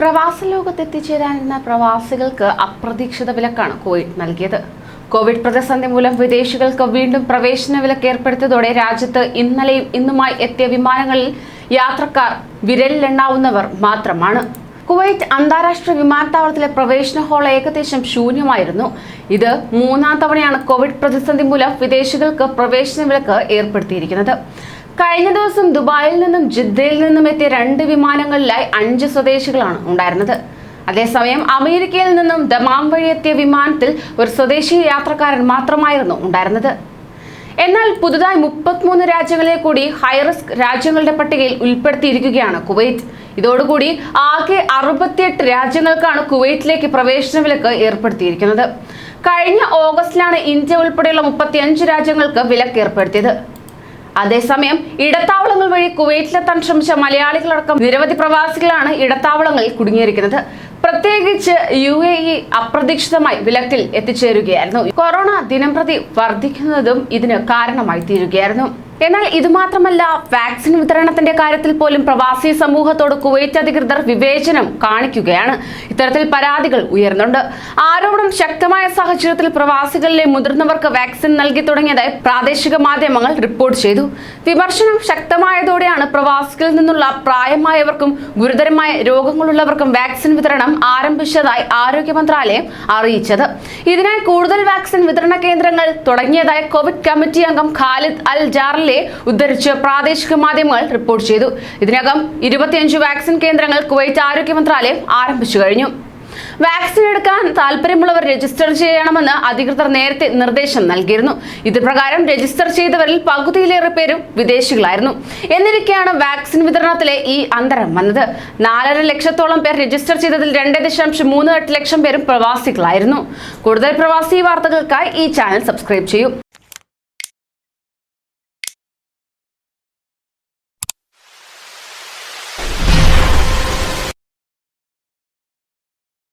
പ്രവാസ ലോകത്ത് എത്തിച്ചേരാനിരുന്ന പ്രവാസികൾക്ക് അപ്രതീക്ഷിത വിലക്കാണ് കോവിഡ് നൽകിയത്. കോവിഡ് പ്രതിസന്ധി മൂലം വിദേശികൾക്ക് വീണ്ടും പ്രവേശന വിലക്ക് ഏർപ്പെടുത്തിയതോടെ രാജ്യത്ത് ഇന്നലെയും ഇന്നുമായി എത്തിയ വിമാനങ്ങളിൽ യാത്രക്കാർ വിരലിലെണ്ണാവുന്നവർ മാത്രമാണ്. കുവൈറ്റ് അന്താരാഷ്ട്ര വിമാനത്താവളത്തിലെ പ്രവേശന ഹാൾ ഏകദേശം ശൂന്യമായിരുന്നു. ഇത് മൂന്നാം തവണയാണ് കോവിഡ് പ്രതിസന്ധി മൂലം വിദേശികൾക്ക് പ്രവേശന വിലക്ക് ഏർപ്പെടുത്തിയിരിക്കുന്നത്. കഴിഞ്ഞ ദിവസം ദുബായിൽ നിന്നും ജിദ്ദയിൽ നിന്നും എത്തിയ രണ്ട് വിമാനങ്ങളിലായി അഞ്ച് സ്വദേശികളാണ് ഉണ്ടായിരുന്നത്. അതേസമയം അമേരിക്കയിൽ നിന്നും ദമാം വഴി എത്തിയ വിമാനത്തിൽ ഒരു സ്വദേശി യാത്രക്കാരൻ മാത്രമായിരുന്നു ഉണ്ടായിരുന്നത്. എന്നാൽ പുതുതായി മുപ്പത്തിമൂന്ന് രാജ്യങ്ങളെ കൂടി ഹൈറിസ്ക് രാജ്യങ്ങളുടെ പട്ടികയിൽ ഉൾപ്പെടുത്തിയിരിക്കുകയാണ് കുവൈറ്റ്. ഇതോടുകൂടി ആകെ അറുപത്തിയെട്ട് രാജ്യങ്ങൾക്കാണ് കുവൈറ്റിലേക്ക് പ്രവേശന വിലക്ക് ഏർപ്പെടുത്തിയിരിക്കുന്നത്. കഴിഞ്ഞ ഓഗസ്റ്റിലാണ് ഇന്ത്യ ഉൾപ്പെടെയുള്ള മുപ്പത്തിയഞ്ച് രാജ്യങ്ങൾക്ക് വിലക്ക് ഏർപ്പെടുത്തിയത്. അതേസമയം ഇടത്താവളങ്ങൾ വഴി കുവൈറ്റിലെത്താൻ ശ്രമിച്ച മലയാളികളടക്കം നിരവധി പ്രവാസികളാണ് ഇടത്താവളങ്ങളിൽ കുടുങ്ങിയിരിക്കുന്നത്. പ്രത്യേകിച്ച് യു എ ഇ അപ്രതീക്ഷിതമായി വിലക്കിൽ എത്തിച്ചേരുകയായിരുന്നു. കൊറോണ ദിനംപ്രതി വർദ്ധിക്കുന്നതും ഇതിന് കാരണമായി തീരുകയായിരുന്നു എന്നാൽ ഇത് മാത്രമല്ല വാക്സിൻ വിതരണത്തിന്റെ കാര്യത്തിൽ പോലും പ്രവാസി സമൂഹത്തോട് കുവൈറ്റ് അധികൃതർ വിവേചനം കാണിക്കുകയാണ്. ഇത്തരത്തിൽ പരാതികൾ ഉയർന്നുണ്ട്. ആരോപണം ശക്തമായ സാഹചര്യത്തിൽ പ്രവാസികളിലെ മുതിർന്നവർക്ക് വാക്സിൻ നൽകി തുടങ്ങിയതായി പ്രാദേശിക മാധ്യമങ്ങൾ റിപ്പോർട്ട് ചെയ്തു. വിമർശനം ശക്തമായതോടെയാണ് പ്രവാസികളിൽ നിന്നുള്ള പ്രായമായവർക്കും ഗുരുതരമായ രോഗങ്ങളുള്ളവർക്കും വാക്സിൻ വിതരണം ആരംഭിച്ചതായി ആരോഗ്യ മന്ത്രാലയം അറിയിച്ചത്. ഇതിനായി കൂടുതൽ വാക്സിൻ വിതരണ കേന്ദ്രങ്ങൾ തുടങ്ങിയതായി കോവിഡ് കമ്മിറ്റി അംഗം ഖാലിദ് അൽ ജാറിലെ ഉദ്ധരിച്ച് പ്രാദേശിക മാധ്യമങ്ങൾ റിപ്പോർട്ട് ചെയ്തു. ഇതിനകം ഇരുപത്തിയഞ്ച് വാക്സിൻ കേന്ദ്രങ്ങൾ കുവൈറ്റ് ആരോഗ്യ മന്ത്രാലയം ആരംഭിച്ചു കഴിഞ്ഞു. വാക്സിൻ എടുക്കാൻ താല്പര്യമുള്ളവർ രജിസ്റ്റർ ചെയ്യണമെന്ന് അധികൃതർ നേരത്തെ നിർദ്ദേശം നൽകിയിരുന്നു. ഇതുപ്രകാരം രജിസ്റ്റർ ചെയ്തവരിൽ പകുതിയിലേറെ പേരും വിദേശികളായിരുന്നു. എന്നിരിക്കെയാണ് വാക്സിൻ വിതരണത്തിലെ ഈ അന്തരം വന്നത്. നാലര ലക്ഷത്തോളം പേർ രജിസ്റ്റർ ചെയ്തതിൽ രണ്ട് ദശാംശം മൂന്ന് എട്ട് ലക്ഷം പേരും പ്രവാസികളായിരുന്നു. കൂടുതൽ പ്രവാസി വാർത്തകൾക്കായി ഈ ചാനൽ സബ്സ്ക്രൈബ് ചെയ്യൂ.